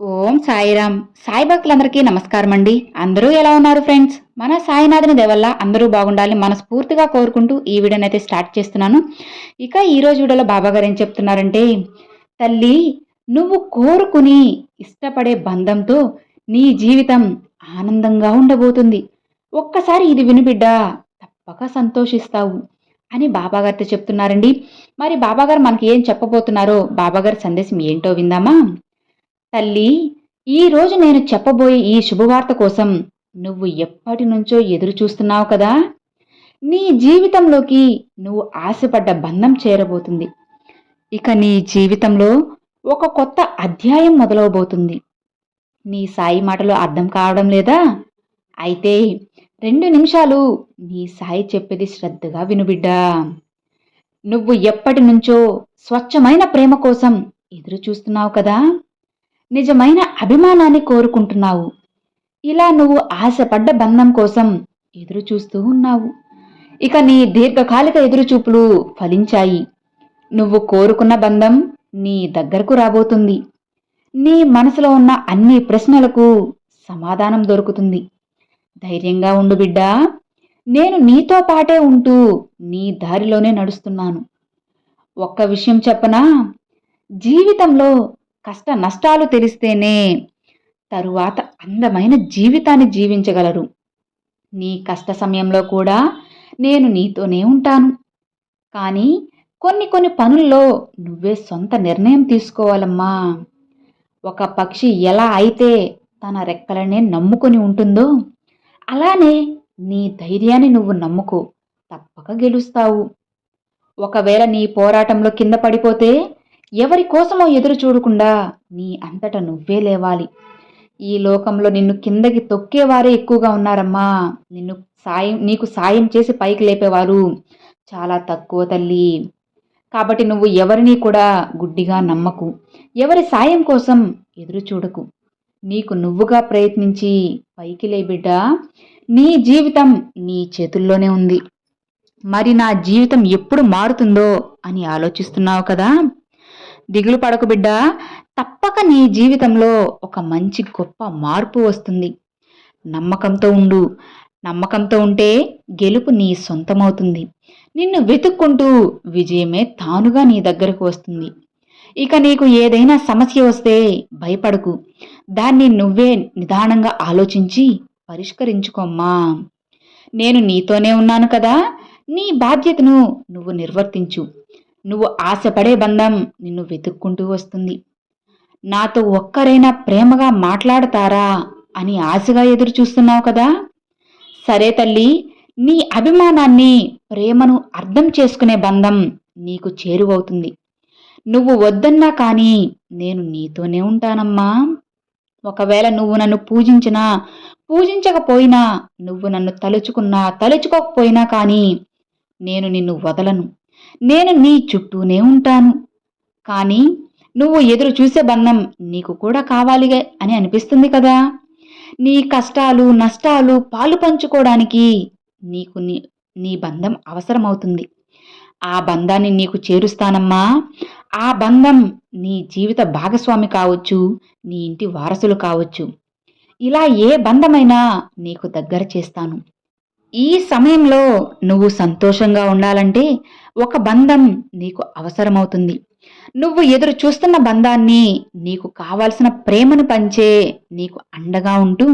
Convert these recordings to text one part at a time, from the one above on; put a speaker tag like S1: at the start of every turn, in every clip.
S1: ఓం సాయిరామ్. సాయి భక్తులందరికీ నమస్కారం అండి అందరూ ఎలా ఉన్నారు ఫ్రెండ్స్? మన సాయినాథుని దేవల్ల అందరూ బాగుండాలని మనస్ఫూర్తిగా కోరుకుంటూ ఈ వీడియోని అయితే స్టార్ట్ చేస్తున్నాను. ఇక ఈ రోజు వీడియోలో బాబా గారు ఏం చెప్తున్నారంటే తల్లి నువ్వు కోరుకుని ఇష్టపడే బంధంతో నీ జీవితం ఆనందంగా ఉండబోతుంది. ఒక్కసారి ఇది వినిబిడ్డా తప్పక సంతోషిస్తావు అని బాబాగారితో చెప్తున్నారండి. మరి బాబాగారు మనకి ఏం చెప్పబోతున్నారో బాబాగారి సందేశం ఏంటో విందామా? తల్లి ఈరోజు నేను చెప్పబోయే ఈ శుభవార్త కోసం నువ్వు ఎప్పటి నుంచో ఎదురు చూస్తున్నావు కదా? నీ జీవితంలోకి నువ్వు ఆశపడ్డ బంధం చేరబోతుంది. ఇక నీ జీవితంలో ఒక కొత్త అధ్యాయం మొదలవబోతుంది. నీ సాయి మాటలు అర్థం కావడం లేదా? అయితే రెండు నిమిషాలు నీ సాయి చెప్పేది శ్రద్ధగా వినుబిడ్డా నువ్వు ఎప్పటి నుంచో స్వచ్ఛమైన ప్రేమ కోసం ఎదురు చూస్తున్నావు కదా? నిజమైన అభిమానాన్ని కోరుకుంటున్నావు. ఇలా నువ్వు ఆశపడ్డ బంధం కోసం ఎదురు చూస్తూ ఉన్నావు. ఇక నీ దీర్ఘకాలిక ఎదురుచూపులు ఫలించాయి. నువ్వు కోరుకున్న బంధం నీ దగ్గరకు రాబోతుంది. నీ మనసులో ఉన్న అన్ని ప్రశ్నలకు సమాధానం దొరుకుతుంది. ధైర్యంగా ఉండు బిడ్డా. నేను నీతో పాటే ఉంటూ నీ దారిలోనే నడుస్తున్నాను. ఒక్క విషయం చెప్పనా? జీవితంలో కష్ట నష్టాలు తెలిస్తేనే తరువాత అందమైన జీవితాన్ని జీవించగలరు. నీ కష్ట సమయంలో కూడా నేను నీతోనే ఉంటాను. కానీ కొన్ని కొన్ని పనుల్లో నువ్వే సొంత నిర్ణయం తీసుకోవాలమ్మా. ఒక పక్షి ఎలా అయితే తన రెక్కలనే నమ్ముకొని ఉంటుందో అలానే నీ ధైర్యాన్ని నువ్వు నమ్ముకో తప్పక గెలుస్తావు. ఒకవేళ నీ పోరాటంలో కింద పడిపోతే ఎవరి కోసమో ఎదురు చూడకుండా నీ అంతట నువ్వే లేవాలి. ఈ లోకంలో నిన్ను కిందకి తొక్కేవారే ఎక్కువగా ఉన్నారమ్మా. నిన్ను సాయం నీకు సాయం చేసి పైకి లేపేవారు చాలా తక్కువ తల్లి. కాబట్టి నువ్వు ఎవరిని కూడా గుడ్డిగా నమ్మకు. ఎవరి సాయం కోసం ఎదురు చూడకు. నీకు నువ్వుగా ప్రయత్నించి పైకి లే బిడ్డ. నీ జీవితం నీ చేతుల్లోనే ఉంది. మరి నా జీవితం ఎప్పుడు మారుతుందో అని ఆలోచిస్తున్నావు కదా? దిగులు పడకు బిడ్డ. తప్పక నీ జీవితంలో ఒక మంచి గొప్ప మార్పు వస్తుంది. నమ్మకంతో ఉండు. నమ్మకంతో ఉంటే గెలుపు నీ సొంతమవుతుంది. నిన్ను వెతుక్కుంటూ విజయమే తానుగా నీ దగ్గరకు వస్తుంది. ఇక నీకు ఏదైనా సమస్య వస్తే భయపడకు. దాన్ని నువ్వే నిదానంగా ఆలోచించి పరిష్కరించుకోమ్మా. నేను నీతోనే ఉన్నాను కదా. నీ బాధ్యతను నువ్వు నిర్వర్తించు. నువ్వు ఆశపడే బంధం నిన్ను వెతుక్కుంటూ వస్తుంది. నాతో ఒక్కరైనా ప్రేమగా మాట్లాడతారా అని ఆశగా ఎదురు చూస్తున్నావు కదా? సరే తల్లి నీ అభిమానాన్ని ప్రేమను అర్థం చేసుకునే బంధం నీకు చేరువవుతుంది. నువ్వు వద్దన్నా కానీ నేను నీతోనే ఉంటానమ్మా. ఒకవేళ నువ్వు నన్ను పూజించినా పూజించకపోయినా నువ్వు నన్ను తలుచుకున్నా తలుచుకోకపోయినా కానీ నేను నిన్ను వదలను. నేను నీ చుట్టూనే ఉంటాను. కానీ నువ్వు ఎదురు చూసే బంధం నీకు కూడా కావాలిగా అని అనిపిస్తుంది కదా. నీ కష్టాలు నష్టాలు పాలు పంచుకోవడానికి నీకు నీ నీ బంధం అవసరమవుతుంది. ఆ బంధాన్ని నీకు చేరుస్తానమ్మా. ఆ బంధం నీ జీవిత భాగస్వామి కావచ్చు నీ ఇంటి వారసులు కావచ్చు. ఇలా ఏ బంధమైనా నీకు దగ్గర చేస్తాను. ఈ సమయంలో నువ్వు సంతోషంగా ఉండాలంటే ఒక బంధం నీకు అవసరమవుతుంది. నువ్వు ఎదురు చూస్తున్న బంధాన్ని నీకు కావాల్సిన ప్రేమను పంచే నీకు అండగా ఉంటూ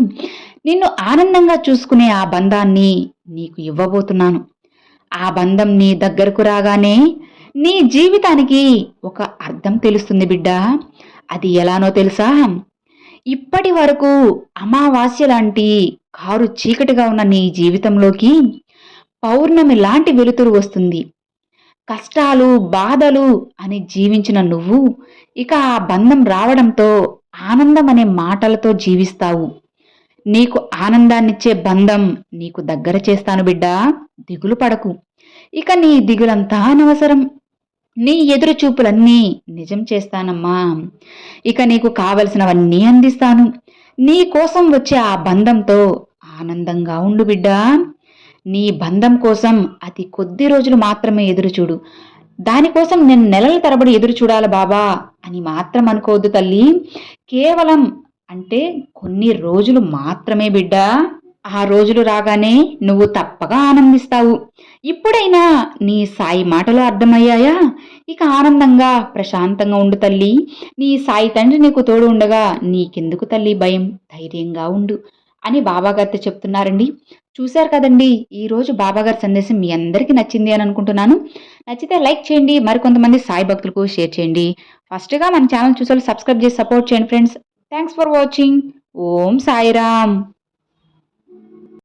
S1: నిన్ను ఆనందంగా చూసుకునే ఆ బంధాన్ని నీకు ఇవ్వబోతున్నాను. ఆ బంధం నీ దగ్గరకు రాగానే నీ జీవితానికి ఒక అర్థం తెలుస్తుంది బిడ్డ. అది ఎలానో తెలుసా? ఇప్పటి వరకు అమావాస్య లాంటి కారు చీకటిగా ఉన్న నీ జీవితంలోకి పౌర్ణమి లాంటి వెలుతురు వస్తుంది. కష్టాలు బాధలు అని జీవించిన నువ్వు ఇక ఆ బంధం రావడంతో ఆనందం అనే మాటలతో జీవిస్తావు. నీకు ఆనందాన్నిచ్చే బంధం నీకు దగ్గర చేస్తాను బిడ్డా దిగులు పడకు. ఇక నీ దిగులంతా అనవసరం. నీ ఎదురు చూపులన్నీ నిజం చేస్తానమ్మా. ఇక నీకు కావలసినవన్నీ అందిస్తాను. నీ కోసం వచ్చే ఆ బంధంతో ఆనందంగా ఉండు బిడ్డా. నీ బంధం కోసం అతి కొద్ది రోజులు మాత్రమే ఎదురు చూడు. దానికోసం నేను నెలల తరబడి ఎదురు చూడాలి బాబా అని మాత్రం అనుకోవద్దు తల్లి. కేవలం అంటే కొన్ని రోజులు మాత్రమే బిడ్డ. ఆ రోజులు రాగానే నువ్వు తప్పగా ఆనందిస్తావు. ఇప్పుడైనా నీ సాయి మాటలు అర్థమయ్యాయా? ఇక ఆనందంగా ప్రశాంతంగా ఉండు తల్లి. నీ సాయి తండ్రి నీకు తోడు ఉండగా నీకెందుకు తల్లి భయం? ధైర్యంగా ఉండు అని బాబాగారితో చెప్తున్నారండి. చూశారు కదండి ఈరోజు బాబాగారి సందేశం మీ అందరికీ నచ్చింది అని అనుకుంటున్నాను. నచ్చితే లైక్ చేయండి మరికొంతమంది సాయి భక్తులకు షేర్ చేయండి. ఫస్ట్గా మన ఛానల్ చూసే సబ్స్క్రైబ్ చేసి సపోర్ట్ చేయండి friends. Thanks for watching. Om Sairam.